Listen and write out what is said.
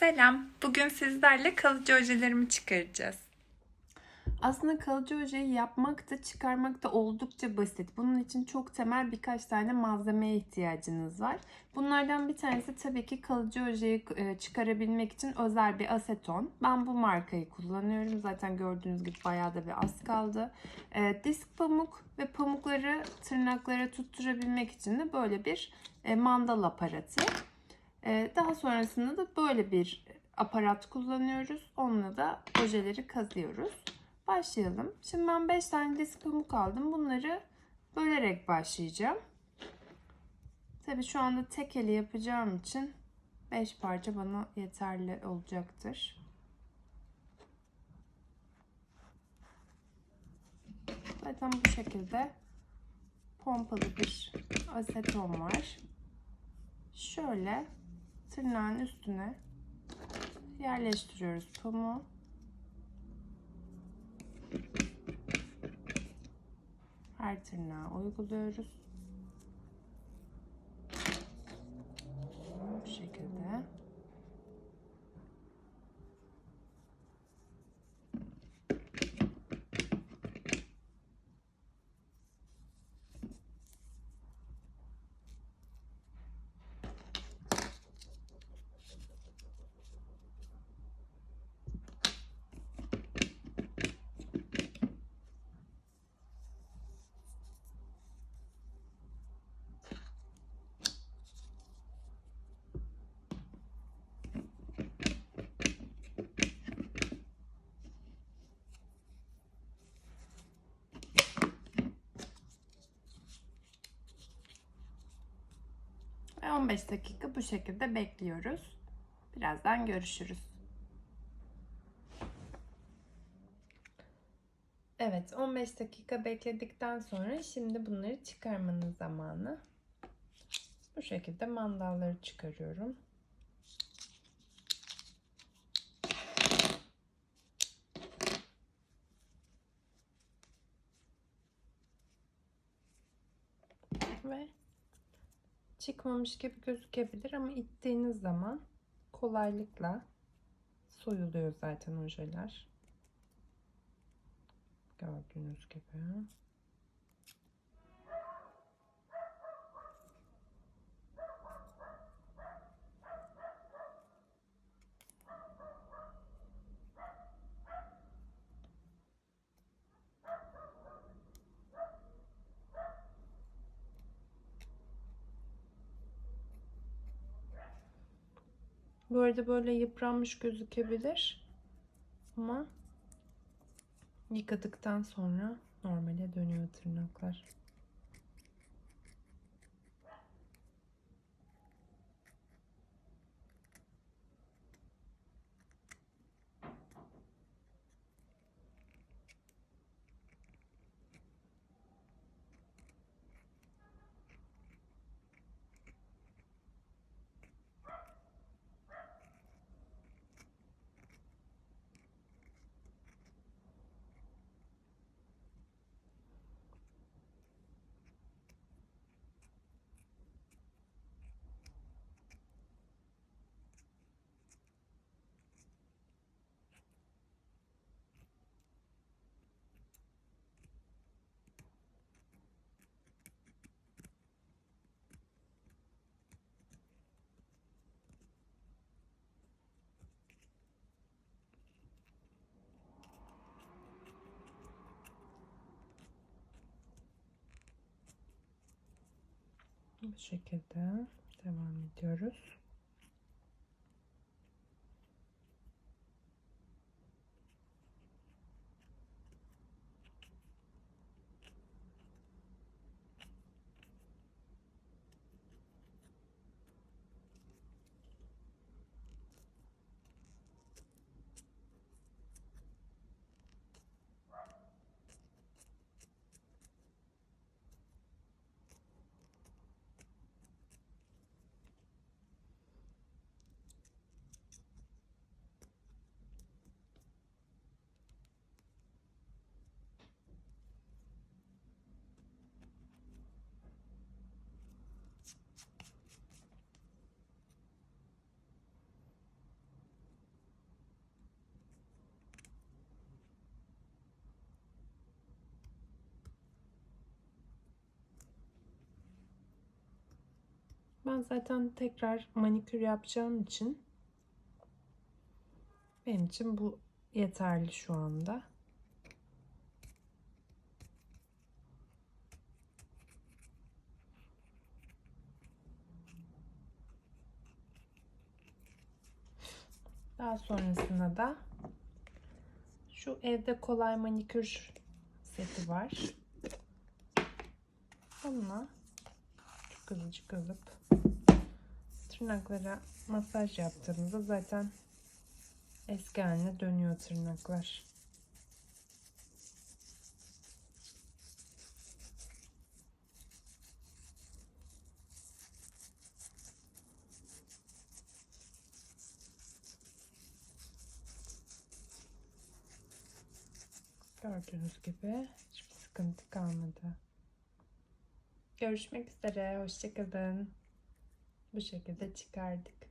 Selam. Bugün sizlerle kalıcı ojelerimi çıkaracağız. Aslında kalıcı ojeyi yapmak da çıkarmak da oldukça basit. Bunun için çok temel birkaç tane malzemeye ihtiyacınız var. Bunlardan bir tanesi tabii ki kalıcı ojeyi e, çıkarabilmek için özel bir aseton. Ben bu markayı kullanıyorum. Zaten gördüğünüz gibi bayağı da bir az kaldı. E, Disk pamuk ve pamukları tırnaklara tutturabilmek için de böyle bir e, mandal aparatı. E, Daha sonrasında da böyle bir aparat kullanıyoruz. Onunla da ojeleri kazıyoruz. Başlayalım. Şimdi ben 5 tane disk pamuk aldım. Bunları bölerek başlayacağım. Tabii şu anda tek eli yapacağım için 5 parça bana yeterli olacaktır. Zaten bu şekilde pompalı bir aseton var. Şöyle tırnağın üstüne yerleştiriyoruz pamuğu. Her tırnağa uyguluyoruz. Bu şekilde. Ve 15 dakika bu şekilde bekliyoruz. Birazdan görüşürüz. Evet 15 dakika bekledikten sonra şimdi bunları çıkarmanın zamanı. Bu şekilde mandalları çıkarıyorum. Ve çıkmamış gibi gözükebilir ama ittiğiniz zaman kolaylıkla soyuluyor zaten ojeler. Gördüğünüz gibi. Bu arada böyle yıpranmış gözükebilir. Ama yıkadıktan sonra normale dönüyor tırnaklar. Bu şekilde devam ediyoruz. Ben zaten tekrar manikür yapacağım için benim için bu yeterli şu anda. Daha sonrasında da şu evde kolay manikür seti var. Onunla çok azıcık alıp tırnaklara masaj yaptığımızda zaten eski haline dönüyor tırnaklar. Gördüğünüz gibi hiçbir sıkıntı kalmadı. Görüşmek üzere. Hoşçakalın. Bu şekilde çıkardık.